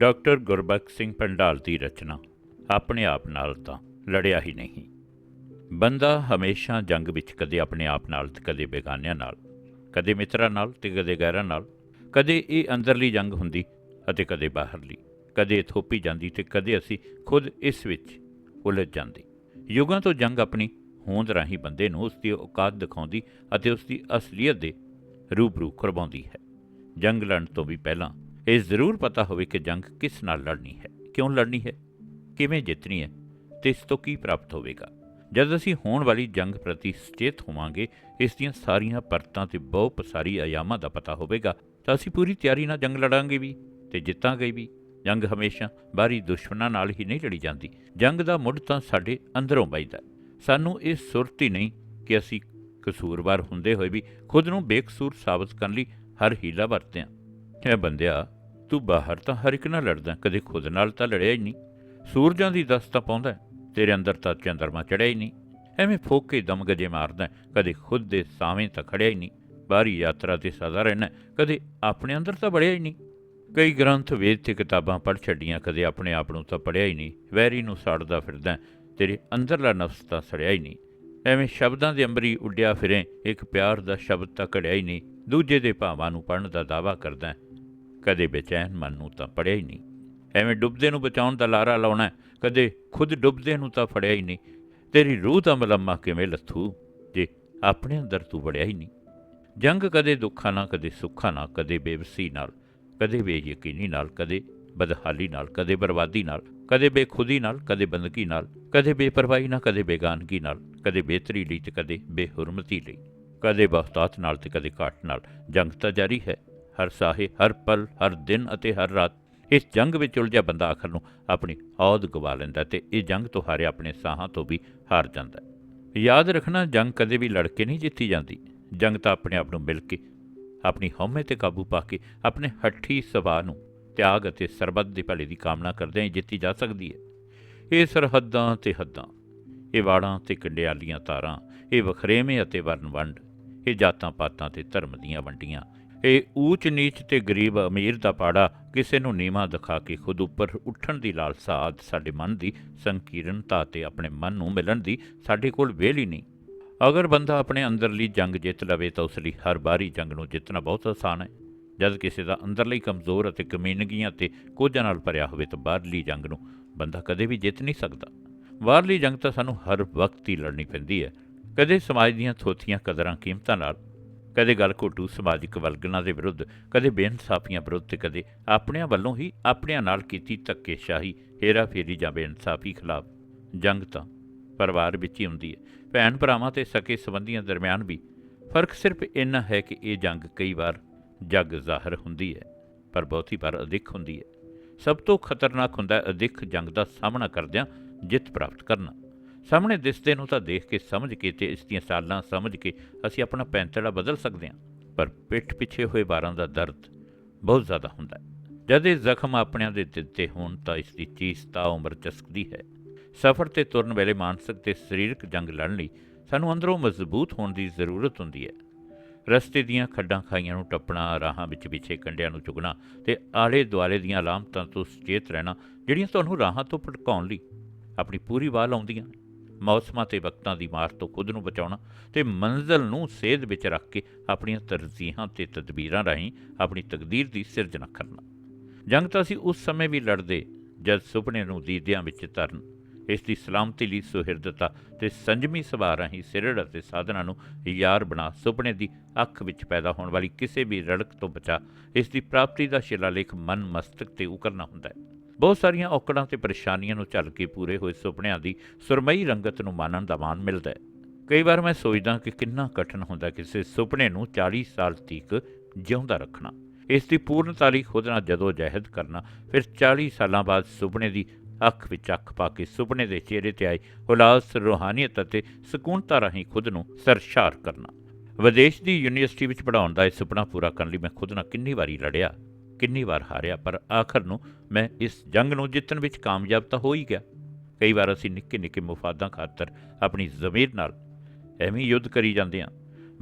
Doctor Gurbakhsh Singh ਪੰਡਾਲ ਦੀ ਰਚਨਾ, ਆਪਣੇ ਆਪ ਨਾਲ ਤਾਂ ਲੜਿਆ ਹੀ ਨਹੀਂ। ਬੰਦਾ ਹਮੇਸ਼ਾ ਜੰਗ ਵਿੱਚ ਕਦੇ ਆਪਣੇ ਆਪ ਨਾਲ ਤੇ ਕਦੇ ਬੇਗਾਨਿਆਂ ਨਾਲ, ਕਦੇ ਮਿੱਤਰਾਂ ਨਾਲ ਤੇ ਕਦੇ ਗੈਰਾਂ ਨਾਲ, ਕਦੇ ਇਹ ਅੰਦਰਲੀ ਜੰਗ ਹੁੰਦੀ ਅਤੇ ਕਦੇ ਬਾਹਰਲੀ, ਕਦੇ ਥੋਪੀ ਜਾਂਦੀ ਤੇ ਕਦੇ ਅਸੀਂ ਖੁਦ ਇਸ ਵਿੱਚ ਉਲਝ ਜਾਂਦੇ। ਯੁੱਗਾਂ ਤੋਂ ਜੰਗ ਆਪਣੀ ਹੋਂਦ ਰਾਹੀਂ ਬੰਦੇ ਨੂੰ ਉਸ ਦੀ ਔਕਾਤ ਦਿਖਾਉਂਦੀ ਅਤੇ ਉਸ ਦੀ ਅਸਲੀਅਤ ਦੇ ਰੂਬਰੂ ਕਰਵਾਉਂਦੀ ਹੈ। ਜੰਗ ਲੜਨ ਤੋਂ ਵੀ ਪਹਿਲਾਂ ਇਹ ਜ਼ਰੂਰ ਪਤਾ ਹੋਵੇ ਕਿ ਜੰਗ ਕਿਸ ਨਾਲ ਲੜਨੀ ਹੈ, ਕਿਉਂ ਲੜਨੀ ਹੈ, ਕਿਵੇਂ ਜਿੱਤਣੀ ਹੈ ਤੇ ਇਸ ਤੋਂ ਕੀ ਪ੍ਰਾਪਤ ਹੋਵੇਗਾ। ਜਦ ਅਸੀਂ ਹੋਣ ਵਾਲੀ ਜੰਗ ਪ੍ਰਤੀ ਸੁਚੇਤ ਹੋਵਾਂਗੇ, ਇਸ ਦੀਆਂ ਸਾਰੀਆਂ ਪਰਤਾਂ ਤੇ ਬਹੁ ਪਸਾਰੀ ਆਯਾਮਾਂ ਦਾ ਪਤਾ ਹੋਵੇਗਾ, ਤਾਂ ਅਸੀਂ ਪੂਰੀ ਤਿਆਰੀ ਨਾਲ ਜੰਗ ਲੜਾਂਗੇ ਵੀ ਤੇ ਜਿੱਤਾਂਗੇ ਵੀ। ਜੰਗ ਹਮੇਸ਼ਾ ਬਾਹਰੀ ਦੁਸ਼ਮਣਾਂ ਨਾਲ ਹੀ ਨਹੀਂ ਲੜੀ ਜਾਂਦੀ। ਜੰਗ ਦਾ ਮੁੱਢ ਤਾਂ ਸਾਡੇ ਅੰਦਰੋਂ ਵੱਜਦਾ ਸਾਨੂੰ ਇਹ ਸੁਰਤ ਹੀ ਨਹੀਂ ਕਿ ਅਸੀਂ ਕਸੂਰਵਾਰ ਹੁੰਦੇ ਹੋਏ ਵੀ ਖੁਦ ਨੂੰ ਬੇਕਸੂਰ ਸਾਬਤ ਕਰਨ ਲਈ ਹਰ ਹੀਲਾ ਵਰਤਦੇ ਹਾਂ ਇਹ ਬੰਦਿਆ ਤੂੰ ਬਾਹਰ ਤਾਂ ਹਰ ਇੱਕ ਨਾਲ ਲੜਦਾ, ਕਦੇ ਖੁਦ ਨਾਲ ਤਾਂ ਲੜਿਆ ਹੀ ਨਹੀਂ। ਸੂਰਜਾਂ ਦੀ ਦਸਤ ਤਾਂ ਪਾਉਂਦਾ ਤੇਰੇ ਅੰਦਰ ਤਾਂ ਚੰਦਰਮਾ ਚੜਿਆ ਹੀ ਨਹੀਂ। ਐਵੇਂ ਫੋਕ ਕੇ ਦਮ ਗਜੇ ਮਾਰਦਾ ਕਦੇ ਖੁਦ ਦੇ ਸਾਵੇਂ ਤਾਂ ਖੜਿਆ ਹੀ ਨਹੀਂ। ਬਾਹਰੀ ਯਾਤਰਾ ਤੇ ਸਦਾ ਰਹਿਣਾ ਕਦੇ ਆਪਣੇ ਅੰਦਰ ਤਾਂ ਬੜਿਆ ਹੀ ਨਹੀਂ। ਕਈ ਗ੍ਰੰਥ ਵੇਦ ਤੇ ਕਿਤਾਬਾਂ ਪੜ੍ਹ ਛੱਡੀਆਂ, ਕਦੇ ਆਪਣੇ ਆਪ ਨੂੰ ਤਾਂ ਪੜਿਆ ਹੀ ਨਹੀਂ। ਵੈਰੀ ਨੂੰ ਸਾੜਦਾ ਫਿਰਦਾ ਤੇਰੇ ਅੰਦਰਲਾ ਨਫਸ ਤਾਂ ਸੜਿਆ ਹੀ ਨਹੀਂ। ਐਵੇਂ ਸ਼ਬਦਾਂ ਦੇ ਅੰਬਰੀ ਉੱਡਿਆ ਫਿਰੇ, ਇੱਕ ਪਿਆਰ ਦਾ ਸ਼ਬਦ ਤਾਂ ਘੜਿਆ ਹੀ ਨਹੀਂ। ਦੂਜੇ ਦੇ ਭਾਵਾਂ ਨੂੰ ਪੜਨ ਦਾ ਦਾਵਾ ਕਰਦਾ ਕਦੇ ਬੇਚੈਨ ਮਨ ਨੂੰ ਤਾਂ ਪੜਿਆ ਹੀ ਨਹੀਂ ਐਵੇਂ ਡੁੱਬਦੇ ਨੂੰ ਬਚਾਉਣ ਦਾ ਲਾਰਾ ਲਾਉਣਾ ਕਦੇ ਖੁਦ ਡੁੱਬਦੇ ਨੂੰ ਤਾਂ ਫੜਿਆ ਹੀ ਨਹੀਂ ਤੇਰੀ ਰੂਹ ਦਾ ਮਲੰਮਾ ਕਿਵੇਂ ਲੱਥੂ ਜੇ ਆਪਣੇ ਅੰਦਰ ਤੂੰ ਵੜਿਆ ਹੀ ਨਹੀਂ ਜੰਗ ਕਦੇ ਦੁੱਖਾਂ ਨਾਲ ਕਦੇ ਸੁੱਖਾਂ ਨਾਲ ਕਦੇ ਬੇਵਸੀ ਨਾਲ ਕਦੇ ਬੇਯਕੀਨੀ ਨਾਲ ਕਦੇ ਬਦਹਾਲੀ ਨਾਲ ਕਦੇ ਬਰਬਾਦੀ ਨਾਲ ਕਦੇ ਬੇਖੁਦੀ ਨਾਲ ਕਦੇ ਬੰਦਗੀ ਨਾਲ ਕਦੇ ਬੇਪਰਵਾਹੀ ਨਾਲ ਕਦੇ ਬੇਗਾਨਗੀ ਨਾਲ ਕਦੇ ਬੇਤਰੀ ਲਈ ਤੇ ਕਦੇ ਬੇਹੁਰਮਤੀ ਲਈ ਕਦੇ ਬਹੁਤਾਤ ਨਾਲ ਤੇ ਕਦੇ ਘਾਟ ਨਾਲ ਜੰਗ ਤਾਂ ਜਾਰੀ ਹੈ ਹਰ ਸਾਹੇ, ਹਰ ਪਲ, ਹਰ ਦਿਨ ਅਤੇ ਹਰ ਰਾਤ। ਇਸ ਜੰਗ ਵਿੱਚ ਉਲਝਿਆ ਬੰਦਾ ਆਖਰ ਨੂੰ ਆਪਣੀ ਔਦ ਗਵਾ ਲੈਂਦਾ ਤੇ ਇਹ ਜੰਗ ਤੋਂ ਹਾਰੇ ਆਪਣੇ ਸਾਹਾਂ ਤੋਂ ਵੀ ਹਾਰ ਜਾਂਦਾ ਯਾਦ ਰੱਖਣਾ, ਜੰਗ ਕਦੇ ਵੀ ਲੜ ਕੇ ਨਹੀਂ ਜਿੱਤੀ ਜਾਂਦੀ। ਜੰਗ ਤਾਂ ਆਪਣੇ ਆਪ ਨੂੰ ਮਿਲ ਕੇ, ਆਪਣੀ ਹਉਮੈ ਤੇ ਕਾਬੂ ਪਾ ਕੇ, ਆਪਣੇ ਹੱਠੀ ਸੁਭਾਅ ਨੂੰ ਤਿਆਗ ਅਤੇ ਸਰਬੱਤ ਦੀ ਭਲੇ ਦੀ ਕਾਮਨਾ ਕਰਦਿਆਂ ਹੀ ਜਿੱਤੀ ਜਾ ਸਕਦੀ ਹੈ। ਇਹ ਸਰਹੱਦਾਂ ਤੇ ਹੱਦਾਂ, ਇਹ ਵਾੜਾਂ ਤੇ ਕੰਡਿਆਲੀਆਂ ਤਾਰਾਂ, ਇਹ ਵਖਰੇਵੇਂ ਅਤੇ ਵਰਨ ਵੰਡ ਇਹ ਜਾਤਾਂ ਪਾਤਾਂ ਤੇ ਧਰਮ ਦੀਆਂ ਵੰਡੀਆਂ ਇਹ ਊਚ ਨੀਚ ਤੇ ਗਰੀਬ ਅਮੀਰ ਦਾ ਪਾੜਾ ਕਿਸੇ ਨੂੰ ਨੀਵਾਂ ਦਿਖਾ ਕੇ ਖੁਦ ਉੱਪਰ ਉੱਠਣ ਦੀ ਲਾਲਸਾ ਆਦ ਸਾਡੇ ਮਨ ਦੀ ਸੰਕੀਰਨਤਾ ਤੇ ਆਪਣੇ ਮਨ ਨੂੰ ਮਿਲਣ ਦੀ ਸਾਡੇ ਕੋਲ ਵੇਲ ਹੀ ਨਹੀਂ। ਅਗਰ ਬੰਦਾ ਆਪਣੇ ਅੰਦਰਲੀ ਜੰਗ ਜਿੱਤ ਲਵੇ ਤਾਂ ਉਸ ਲਈ ਹਰ ਬਾਰੀ ਜੰਗ ਨੂੰ ਜਿੱਤਣਾ ਬਹੁਤ ਆਸਾਨ ਹੈ। ਜਦ ਕਿਸੇ ਦਾ ਅੰਦਰਲੀ ਕਮਜ਼ੋਰ ਅਤੇ ਕਮੀਨਗੀਆਂ ਤੇ ਕੋਝਾਂ ਨਾਲ ਭਰਿਆ ਹੋਵੇ ਤਾਂ ਬਾਹਰਲੀ ਜੰਗ ਨੂੰ ਬੰਦਾ ਕਦੇ ਵੀ ਜਿੱਤ ਨਹੀਂ ਸਕਦਾ। ਬਾਹਰਲੀ ਜੰਗ ਤਾਂ ਸਾਨੂੰ ਹਰ ਵਕਤ ਹੀ ਲੜਨੀ ਪੈਂਦੀ ਹੈ। ਕਦੇ ਸਮਾਜ ਦੀਆਂ ਥੋਥੀਆਂ, ਕਦਰਾਂ, ਕੀਮਤਾਂ ਨਾਲ ਕਦੇ ਗੱਲ ਘੋਟੂ ਸਮਾਜਿਕ ਵਲਗਣਾ ਦੇ ਵਿਰੁੱਧ, ਕਦੇ ਬੇਇਨਸਾਫੀਆਂ ਵਿਰੁੱਧ ਤੇ ਕਦੇ ਆਪਣਿਆਂ ਵੱਲੋਂ ਹੀ ਆਪਣਿਆਂ ਨਾਲ ਕੀਤੀ ਧੱਕੇਸ਼ਾਹੀ ਹੇਰਾ ਫੇਰੀ ਜਾਂ ਬੇਇਨਸਾਫੀ ਖਿਲਾਫ। ਜੰਗ ਤਾਂ ਪਰਿਵਾਰ ਵਿੱਚ ਹੀ ਹੁੰਦੀ ਹੈ। ਭੈਣ ਭਰਾਵਾਂ ਤੇ ਸਕੇ ਸੰਬੰਧੀਆਂ ਦਰਮਿਆਨ ਵੀ ਫ਼ਰਕ ਸਿਰਫ ਇੰਨਾ ਹੈ ਕਿ ਇਹ ਜੰਗ ਕਈ ਵਾਰ ਜੱਗ ਜ਼ਾਹਰ ਹੁੰਦੀ ਹੈ, ਪਰ ਬਹੁਤੀ ਵਾਰ ਅਦਿੱਖ ਹੁੰਦੀ ਹੈ। ਸਭ ਤੋਂ ਖਤਰਨਾਕ ਹੁੰਦਾ ਹੈ ਅਦਿੱਖ ਜੰਗ ਦਾ ਸਾਹਮਣਾ ਕਰਦਿਆਂ ਜਿੱਤ ਪ੍ਰਾਪਤ ਕਰਨਾ। ਸਾਹਮਣੇ ਦਿਸਦੇ ਨੂੰ ਤਾਂ ਦੇਖ ਕੇ ਸਮਝ ਕੇ ਤੇ ਇਸ ਦੀਆਂ ਸਾਲਾਂ ਸਮਝ ਕੇ ਅਸੀਂ ਆਪਣਾ ਪੈਂਤੜਾ ਬਦਲ ਸਕਦੇ ਹਾਂ। ਪਰ ਪਿੱਠ ਪਿੱਛੇ ਹੋਏ ਵਾਰਾਂ ਦਾ ਦਰਦ ਬਹੁਤ ਜ਼ਿਆਦਾ ਹੁੰਦਾ ਹੈ। ਜਦ ਇਹ ਜ਼ਖਮ ਆਪਣਿਆਂ ਦੇ ਦਿੱਤੇ ਹੋਣ ਤਾਂ ਇਸ ਦੀ ਚੀਸ ਤਾਂ ਉਮਰ ਚਸਕਦੀ ਹੈ। ਸਫ਼ਰ ਤੇ ਤੁਰਨ ਵੇਲੇ ਮਾਨਸਿਕ ਤੇ ਸਰੀਰਕ ਜੰਗ ਲੜਨ ਲਈ ਸਾਨੂੰ ਅੰਦਰੋਂ ਮਜ਼ਬੂਤ ਹੋਣ ਦੀ ਜ਼ਰੂਰਤ ਹੁੰਦੀ ਹੈ। ਰਸਤੇ ਦੀਆਂ ਖੱਡਾਂ ਖਾਈਆਂ ਨੂੰ ਟੱਪਣਾ, ਰਾਹਾਂ ਵਿੱਚ ਵਿਛੇ ਕੰਡਿਆਂ ਨੂੰ ਚੁਗਣਾ ਤੇ ਆਲੇ ਦੁਆਲੇ ਦੀਆਂ ਅਲਾਮਤਾਂ ਤੋਂ ਸੁਚੇਤ ਰਹਿਣਾ, ਜਿਹੜੀਆਂ ਤੁਹਾਨੂੰ ਰਾਹਾਂ ਤੋਂ ਭਟਕਾਉਣ ਲਈ ਆਪਣੀ ਪੂਰੀ ਵਾਹ ਲਾਉਂਦੀਆਂ ਮੌਸਮਾਂ ਤੇ ਵਕਤਾਂ ਦੀ ਮਾਰ ਤੋਂ ਖੁਦ ਨੂੰ ਬਚਾਉਣਾ ਤੇ ਮੰਜ਼ਲ ਨੂੰ ਸੇਧ ਵਿੱਚ ਰੱਖ ਕੇ ਆਪਣੀਆਂ ਤਰਜੀਹਾਂ ਤੇ ਤਦਬੀਰਾਂ ਰਾਹੀਂ ਆਪਣੀ ਤਕਦੀਰ ਦੀ ਸਿਰਜਣਾ ਕਰਨਾ। ਜੰਗ ਤਾਂ ਅਸੀਂ ਉਸ ਸਮੇਂ ਵੀ ਲੜਦੇ, ਜਦ ਸੁਪਨੇ ਨੂੰ ਦੀਦਿਆਂ ਵਿੱਚ ਧਰਨ। ਇਸ ਦੀ ਸਲਾਮਤੀ ਲਈ ਸੁਹਿਰਦਤਾ ਤੇ ਸੰਜਮੀ ਸੁਭਾਅ ਰਾਹੀਂ ਸਿਰੜ ਅਤੇ ਸਾਧਨਾ ਨੂੰ ਯਾਰ ਬਣਾ ਸੁਪਨੇ ਦੀ ਅੱਖ ਵਿੱਚ ਪੈਦਾ ਹੋਣ ਵਾਲੀ ਕਿਸੇ ਵੀ ਰੜਕ ਤੋਂ ਬਚਾ, ਇਸ ਦੀ ਪ੍ਰਾਪਤੀ ਦਾ ਸ਼ਿਲਾਲੇਖ ਮਨ ਮਸਤਕ ਤੇ ਉਕਰਨਾ ਹੁੰਦਾ ਹੈ। ਬਹੁਤ ਸਾਰੀਆਂ ਔਕੜਾਂ ਤੇ ਪਰੇਸ਼ਾਨੀਆਂ ਨੂੰ ਝੱਲ ਕੇ ਪੂਰੇ ਹੋਏ ਸੁਪਨਿਆਂ ਦੀ ਸੁਰਮਈ ਰੰਗਤ ਨੂੰ ਮਾਨਣ ਦਾ ਮਾਣ ਮਿਲਦਾ ਹੈ। ਕਈ ਵਾਰ ਮੈਂ ਸੋਚਦਾ ਕਿ ਕਿੰਨਾ ਕਠਿਨ ਹੁੰਦਾ ਕਿਸੇ ਸੁਪਨੇ ਨੂੰ 40 ਸਾਲ ਤੀਕ ਜਿਉਂਦਾ ਰੱਖਣਾ। ਇਸ ਦੀ ਪੂਰਨਤਾ ਲਈ ਖੁਦ ਨਾਲ ਜਦੋਂ ਜਹਿਦ ਕਰਨਾ, ਫਿਰ 40 ਸਾਲਾਂ ਬਾਅਦ ਸੁਪਨੇ ਦੀ ਅੱਖ ਵਿੱਚ ਅੱਖ ਪਾ ਕੇ ਸੁਪਨੇ ਦੇ ਚਿਹਰੇ ਤੇ ਆਈ ਹੁਲਾਸ, ਰੂਹਾਨੀਅਤ ਅਤੇ ਸਕੂਨਤਾ ਰਾਹੀਂ ਖੁਦ ਨੂੰ ਸਰਸ਼ਾਰ ਕਰਨਾ। ਵਿਦੇਸ਼ ਦੀ ਯੂਨੀਵਰਸਿਟੀ ਵਿੱਚ ਪੜ੍ਹਾਉਣ ਦਾ ਇਹ ਸੁਪਨਾ ਪੂਰਾ ਕਰਨ ਲਈ ਮੈਂ ਖੁਦ ਨਾਲ ਕਿੰਨੀ ਵਾਰੀ ਲੜਿਆ। ਕਿੰਨੀ ਵਾਰ ਹਾਰਿਆ, ਪਰ ਆਖਰ ਨੂੰ ਮੈਂ ਇਸ ਜੰਗ ਨੂੰ ਜਿੱਤਣ ਵਿੱਚ ਕਾਮਯਾਬ ਤਾਂ ਹੋ ਹੀ ਗਿਆ। ਕਈ ਵਾਰ ਅਸੀਂ ਨਿੱਕੇ ਨਿੱਕੇ ਮੁਫਾਦਾਂ ਖਾਤਰ ਆਪਣੀ ਜ਼ਮੀਰ ਨਾਲ ਐਵੇਂ ਯੁੱਧ ਕਰੀ ਜਾਂਦੇ ਹਾਂ।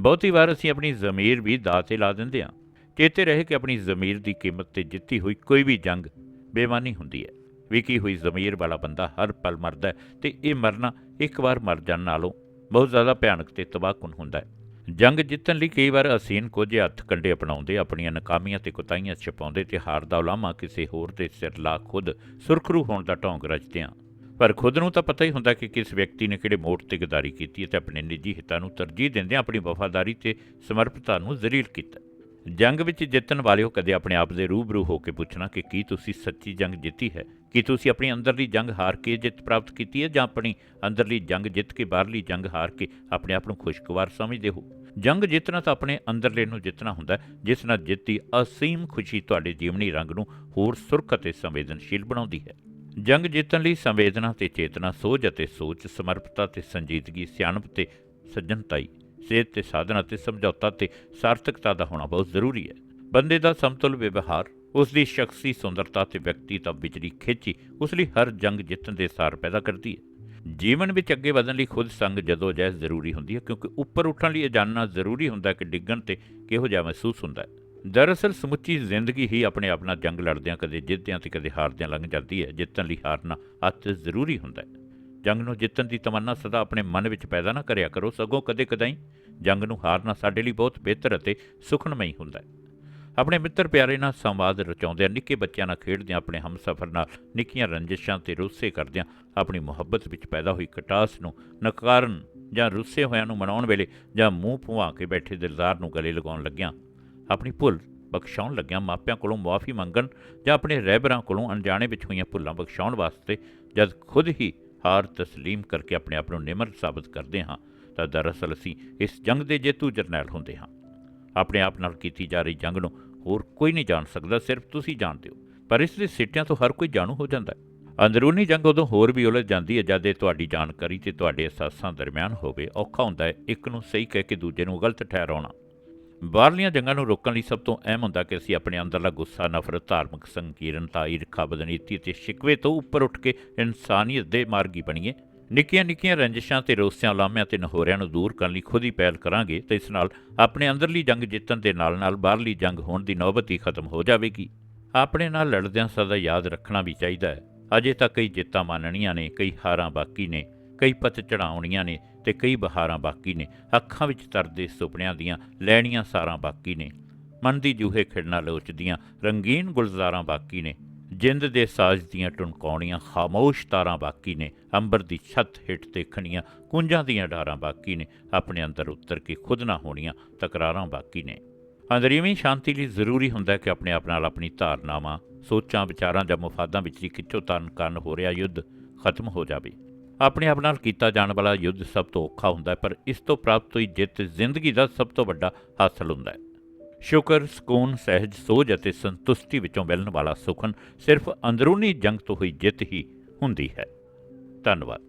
ਬਹੁਤੀ ਵਾਰ ਅਸੀਂ ਆਪਣੀ ਜ਼ਮੀਰ ਵੀ ਦਾਅ ਤੇ ਲਾ ਦਿੰਦੇ ਹਾਂ। ਚੇਤੇ ਰਹੇ ਕਿ ਆਪਣੀ ਜ਼ਮੀਰ ਦੀ ਕੀਮਤ ਤੇ ਜਿੱਤੀ ਹੋਈ ਕੋਈ ਵੀ ਜੰਗ ਬੇਮਾਨੀ ਹੁੰਦੀ ਹੈ। ਵਿਕੀ ਹੋਈ ਜ਼ਮੀਰ ਵਾਲਾ ਬੰਦਾ ਹਰ ਪਲ ਮਰਦਾ ਹੈ ਤੇ ਇਹ ਮਰਨਾ ਇੱਕ ਵਾਰ ਮਰ ਜਾਣ ਨਾਲੋਂ ਬਹੁਤ ਜ਼ਿਆਦਾ ਭਿਆਨਕ ਤੇ ਤਬਾਹਕੁਨ ਹੁੰਦਾ ਹੈ। ਜੰਗ ਜਿੱਤਣ ਲਈ ਕਈ ਵਾਰ ਅਸੀਨ ਕੁਝ ਹੱਥ ਕੰਡੇ ਅਪਣਾਉਂਦੇ, ਆਪਣੀਆਂ ਨਕਾਮੀਆਂ ਤੇ ਕੁਤਾਈਆਂ ਛਪਾਉਂਦੇ ਤੇ ਹਾਰ ਦਾ ਉਲਾਮਾ ਕਿਸੇ ਹੋਰ ਦੇ ਸਿਰ ਲਾ ਖੁਦ ਸੁਰਖਰੂ ਹੋਣ ਦਾ ਢੋਂਗ ਰਚਦੇ ਹਾਂ। ਪਰ ਖੁਦ ਨੂੰ ਤਾਂ ਪਤਾ ਹੀ ਹੁੰਦਾ ਕਿ ਕਿਸ ਵਿਅਕਤੀ ਨੇ ਕਿਹੜੇ ਮੋੜ ਤੇ ਗਦਾਰੀ ਕੀਤੀ ਹੈ ਤੇ ਆਪਣੇ ਨਿੱਜੀ ਹਿੱਤਾਂ ਨੂੰ ਤਰਜੀਹ ਦਿੰਦਿਆਂ ਆਪਣੀ ਵਫਾਦਾਰੀ ਤੇ ਸਮਰਪਤਾ ਨੂੰ ਜ਼ਲੀਲ ਕੀਤਾ। ਜੰਗ ਵਿੱਚ ਜਿੱਤਣ ਵਾਲਿਓ ਕਦੇ ਆਪਣੇ ਆਪ ਦੇ ਰੂਬਰੂ ਹੋ ਕੇ ਪੁੱਛਣਾ ਕਿ ਕੀ ਤੁਸੀਂ ਸੱਚੀ ਜੰਗ ਜਿੱਤੀ ਹੈ? ਕੀ ਤੁਸੀਂ ਆਪਣੀ ਅੰਦਰਲੀ ਜੰਗ ਹਾਰ ਕੇ ਜਿੱਤ ਪ੍ਰਾਪਤ ਕੀਤੀ ਹੈ ਜਾਂ ਆਪਣੀ ਅੰਦਰਲੀ ਜੰਗ ਜਿੱਤ ਕੇ ਬਾਹਰਲੀ ਜੰਗ ਹਾਰ ਕੇ ਆਪਣੇ ਆਪ ਨੂੰ ਖੁਸ਼ਗਵਾਰ ਸਮਝਦੇ ਹੋ? ਜੰਗ ਜਿੱਤਣਾ ਤਾਂ ਆਪਣੇ ਅੰਦਰਲੇ ਨੂੰ ਜਿੱਤਣਾ ਹੁੰਦਾ ਜਿਸ ਨਾਲ ਜਿੱਤੀ ਅਸੀਮ ਖੁਸ਼ੀ ਤੁਹਾਡੇ ਜੀਵਨੀ ਰੰਗ ਨੂੰ ਹੋਰ ਸੁਰਖ ਅਤੇ ਸੰਵੇਦਨਸ਼ੀਲ ਬਣਾਉਂਦੀ ਹੈ। ਜੰਗ ਜਿੱਤਣ ਲਈ ਸੰਵੇਦਨਾ ਤੇ ਚੇਤਨਾ ਸੋਝ ਅਤੇ ਸੋਚ, ਸਮਰਪਤਾ ਤੇ ਸੰਜੀਦਗੀ, ਸਿਆਣਪ ਤੇ ਸੱਜਣਤਾਈ, ਸਿਹਤ ਤੇ ਸਾਧਨਾ ਤੇ ਸਮਝੌਤਾ ਤੇ ਸਾਰਥਕਤਾ ਦਾ ਹੋਣਾ ਬਹੁਤ ਜ਼ਰੂਰੀ ਹੈ। ਬੰਦੇ ਦਾ ਸਮਤੁਲ ਵਿਵਹਾਰ, ਉਸ ਦੀ ਸ਼ਖਸੀ ਸੁੰਦਰਤਾ ਤੇ ਵਿਅਕਤੀਤਵ ਵਿਚਲੀ ਖੇਚੀ, ਉਸ ਲਈ ਹਰ ਜੰਗ ਜਿੱਤਣ ਦੇ ਸਾਰ ਪੈਦਾ ਕਰਦੀ ਹੈ। ਜੀਵਨ ਵਿੱਚ ਅੱਗੇ ਵਧਣ ਲਈ ਖੁਦ ਸੰਗ ਜਦੋਂ ਜਹਿ ਜ਼ਰੂਰੀ ਹੁੰਦੀ ਹੈ, ਕਿਉਂਕਿ ਉੱਪਰ ਉੱਠਣ ਲਈ ਇਹ ਜਾਣਨਾ ਜ਼ਰੂਰੀ ਹੁੰਦਾ ਕਿ ਡਿੱਗਣ ਤੇ ਕਿਹੋ ਜਿਹਾ ਮਹਿਸੂਸ ਹੁੰਦਾ ਹੈ। ਦਰਅਸਲ ਸਮੁੱਚੀ ਜ਼ਿੰਦਗੀ ਹੀ ਆਪਣੇ ਆਪ ਨਾਲ ਜੰਗ ਲੜਦਿਆਂ, ਕਦੇ ਜਿੱਤਦਿਆਂ ਤੇ ਕਦੇ ਹਾਰਦਿਆਂ ਲੰਘ ਜਾਂਦੀ ਹੈ। ਜਿੱਤਣ ਲਈ ਹਾਰਨਾ ਅਤ ਜ਼ਰੂਰੀ ਹੁੰਦਾ ਹੈ। ਜੰਗ ਨੂੰ ਜਿੱਤਣ ਦੀ ਤਮੰਨਾ ਸਦਾ ਆਪਣੇ ਮਨ ਵਿੱਚ ਪੈਦਾ ਨਾ ਕਰਿਆ ਕਰੋ। ਸਗੋਂ ਕਦੇ ਕਦਾਈ ਜੰਗ ਨੂੰ ਹਾਰਨਾ ਸਾਡੇ ਲਈ ਬਹੁਤ ਬਿਹਤਰ ਅਤੇ ਸੁਖਨਮਈ ਹੁੰਦਾ ਹੈ। ਆਪਣੇ ਮਿੱਤਰ ਪਿਆਰੇ ਨਾਲ ਸੰਵਾਦ ਰਚਾਉਂਦਿਆਂ, ਨਿੱਕੇ ਬੱਚਿਆਂ ਨਾਲ ਖੇਡਦਿਆਂ, ਆਪਣੇ ਹਮਸਫਰ ਨਾਲ ਨਿੱਕੀਆਂ ਰੰਜਿਸ਼ਾਂ ਤੇ ਰੁੱਸੇ ਕਰਦਿਆਂ, ਆਪਣੀ ਮੁਹੱਬਤ ਵਿੱਚ ਪੈਦਾ ਹੋਈ ਕਟਾਸ ਨੂੰ ਨਕਾਰਨ ਜਾਂ ਰੁੱਸੇ ਹੋਇਆਂ ਨੂੰ ਮਨਾਉਣ ਵੇਲੇ ਜਾਂ ਮੂੰਹ ਭੁਆ ਕੇ ਬੈਠੇ ਦਿਲਦਾਰ ਨੂੰ ਗਲੇ ਲਗਾਉਣ ਲੱਗਿਆਂ, ਆਪਣੀ ਭੁੱਲ ਬਖਸ਼ਾਉਣ ਲੱਗਿਆਂ, ਮਾਪਿਆਂ ਕੋਲੋਂ ਮੁਆਫੀ ਮੰਗਣ ਜਾਂ ਆਪਣੇ ਰਹਿਬਰਾਂ ਕੋਲੋਂ ਅਣਜਾਣੇ ਵਿੱਚ ਹੋਈਆਂ ਭੁੱਲਾਂ ਬਖਸ਼ਾਉਣ ਵਾਸਤੇ ਜਦ ਖੁਦ ਹੀ ਹਾਰ ਤਸਲੀਮ ਕਰਕੇ ਆਪਣੇ ਆਪ ਨੂੰ ਨਿਮਰ ਸਾਬਤ ਕਰਦੇ ਹਾਂ, ਤਾਂ ਦਰਅਸਲ ਅਸੀਂ ਇਸ ਜੰਗ ਦੇ ਜੇਤੂ ਜਰਨੈਲ ਹੁੰਦੇ ਹਾਂ। ਆਪਣੇ ਆਪ ਨਾਲ ਕੀਤੀ ਜਾ ਰਹੀ ਜੰਗ ਨੂੰ ਹੋਰ ਕੋਈ ਨਹੀਂ ਜਾਣ ਸਕਦਾ, ਸਿਰਫ ਤੁਸੀਂ ਜਾਣਦੇ ਹੋ। ਪਰ ਇਸ ਦੇ ਸਿੱਟਿਆਂ ਤੋਂ ਹਰ ਕੋਈ ਜਾਣੂ ਹੋ ਜਾਂਦਾ ਹੈ। ਅੰਦਰੂਨੀ ਜੰਗ ਉਦੋਂ ਹੋਰ ਵੀ ਉਲਝ ਜਾਂਦੀ ਹੈ, ਜਦ ਇਹ ਤੁਹਾਡੀ ਜਾਣਕਾਰੀ ਤੇ ਤੁਹਾਡੇ ਅਹਿਸਾਸਾਂ ਦਰਮਿਆਨ ਹੋਵੇ। ਔਖਾ ਹੁੰਦਾ ਹੈ ਇੱਕ ਨੂੰ ਸਹੀ ਕਹਿ ਕੇ ਦੂਜੇ ਨੂੰ ਗਲਤ ਠਹਿਰਾਉਣਾ। ਬਾਹਰਲੀਆਂ ਜੰਗਾਂ ਨੂੰ ਰੋਕਣ ਲਈ ਸਭ ਤੋਂ ਅਹਿਮ ਹੁੰਦਾ ਕਿ ਅਸੀਂ ਆਪਣੇ ਅੰਦਰਲਾ ਗੁੱਸਾ, ਨਫ਼ਰਤ, ਧਾਰਮਿਕ ਸੰਕੀਰਨਤਾ, ਈਰਖਾ, ਬਦਨੀਤੀ ਤੇ ਸ਼ਿਕਵੇ ਤੋਂ ਉੱਪਰ ਉੱਠ ਕੇ ਇਨਸਾਨੀਅਤ ਦੇ ਮਾਰਗੀ ਬਣੀਏ। ਨਿੱਕੀਆਂ ਨਿੱਕੀਆਂ ਰੰਜਿਸ਼ਾਂ ਤੇ ਰੋਸਿਆਂ, ਲਾਮਿਆਂ ਤੇ ਨਹੋਰਿਆਂ ਨੂੰ ਦੂਰ ਕਰਨ ਲਈ ਖੁਦ ਹੀ ਪਹਿਲ ਕਰਾਂਗੇ ਤੇ ਇਸ ਨਾਲ ਆਪਣੇ ਅੰਦਰਲੀ ਜੰਗ ਜਿੱਤਣ ਦੇ ਨਾਲ-ਨਾਲ ਬਾਹਰਲੀ ਜੰਗ ਹੋਣ ਦੀ ਨੌਬਤ ਹੀ ਖਤਮ ਹੋ ਜਾਵੇਗੀ। ਆਪਣੇ ਨਾਲ ਲੜਦਿਆਂ ਸਦਾ ਯਾਦ ਰੱਖਣਾ ਵੀ ਚਾਹੀਦਾ ਹੈ। ਅਜੇ ਤਾਂ ਕਈ ਜਿੱਤਾਂ ਮੰਨਣੀਆਂ ਨੇ, ਕਈ ਹਾਰਾਂ ਬਾਕੀ ਨੇ, ਕਈ ਪਤ ਚੜਾਉਣੀਆਂ ਨੇ ਤੇ ਕਈ ਬਹਾਰਾਂ ਬਾਕੀ ਨੇ। ਅੱਖਾਂ ਵਿੱਚ ਤਰਦੇ ਸੁਪਨਿਆਂ ਦੀਆਂ ਲੈਣੀਆਂ ਸਾਰਾਂ ਬਾਕੀ ਨੇ। ਮਨ ਦੀ ਜੂਹੇ ਖਿੜਨਾ ਲੋਚਦੀਆਂ, ਰੰਗੀਨ ਗੁਲਜ਼ਾਰਾਂ ਬਾਕੀ ਨੇ। ਜਿੰਦ ਦੇ ਸਾਜ਼ ਦੀਆਂ ਟੁਣਕਾਉਣੀਆਂ ਖਾਮੋਸ਼ ਤਾਰਾਂ ਬਾਕੀ ਨੇ, ਅੰਬਰ ਦੀ ਛੱਤ ਹੇਠ ਦੇਖਣੀਆਂ ਕੁੰਜਾਂ ਦੀਆਂ ਡਾਰਾਂ ਬਾਕੀ ਨੇ, ਆਪਣੇ ਅੰਦਰ ਉਤਰ ਕੇ ਖੁਦ ਨਾ ਹੋਣੀਆਂ ਤਕਰਾਰਾਂ ਬਾਕੀ ਨੇ। ਅੰਦਰੂਨੀ ਸ਼ਾਂਤੀ ਲਈ ਜ਼ਰੂਰੀ ਹੁੰਦਾ ਹੈ ਕਿ ਆਪਣੇ ਆਪ ਨਾਲ ਆਪਣੀ ਧਾਰਨਾਵਾਂ, ਸੋਚਾਂ, ਵਿਚਾਰਾਂ ਜਾਂ ਮੁਫਾਦਾਂ ਵਿਚਲੀ ਖਿੱਚੋਤਾਣ ਕਾਰਨ ਹੋ ਰਿਹਾ ਯੁੱਧ ਖਤਮ ਹੋ ਜਾਵੇ। ਆਪਣੇ ਆਪ ਨਾਲ ਕੀਤਾ ਜਾਣ ਵਾਲਾ ਯੁੱਧ ਸਭ ਤੋਂ ਔਖਾ ਹੁੰਦਾ ਹੈ, ਪਰ ਇਸ ਤੋਂ ਪ੍ਰਾਪਤ ਹੋਈ ਜਿੱਤ ਜ਼ਿੰਦਗੀ ਦਾ ਸਭ ਤੋਂ ਵੱਡਾ ਹਾਸਲ ਹੁੰਦਾ ਹੈ। ਸ਼ੁਕਰ, ਸਕੂਨ, ਸਹਿਜ ਸੋਝ ਅਤੇ ਸੰਤੁਸ਼ਟੀ ਵਿੱਚੋਂ ਮਿਲਣ ਵਾਲਾ ਸੁਖਨ ਸਿਰਫ ਅੰਦਰੂਨੀ ਜੰਗ ਤੋਂ ਹੋਈ ਜਿੱਤ ਹੀ ਹੁੰਦੀ ਹੈ। ਧੰਨਵਾਦ।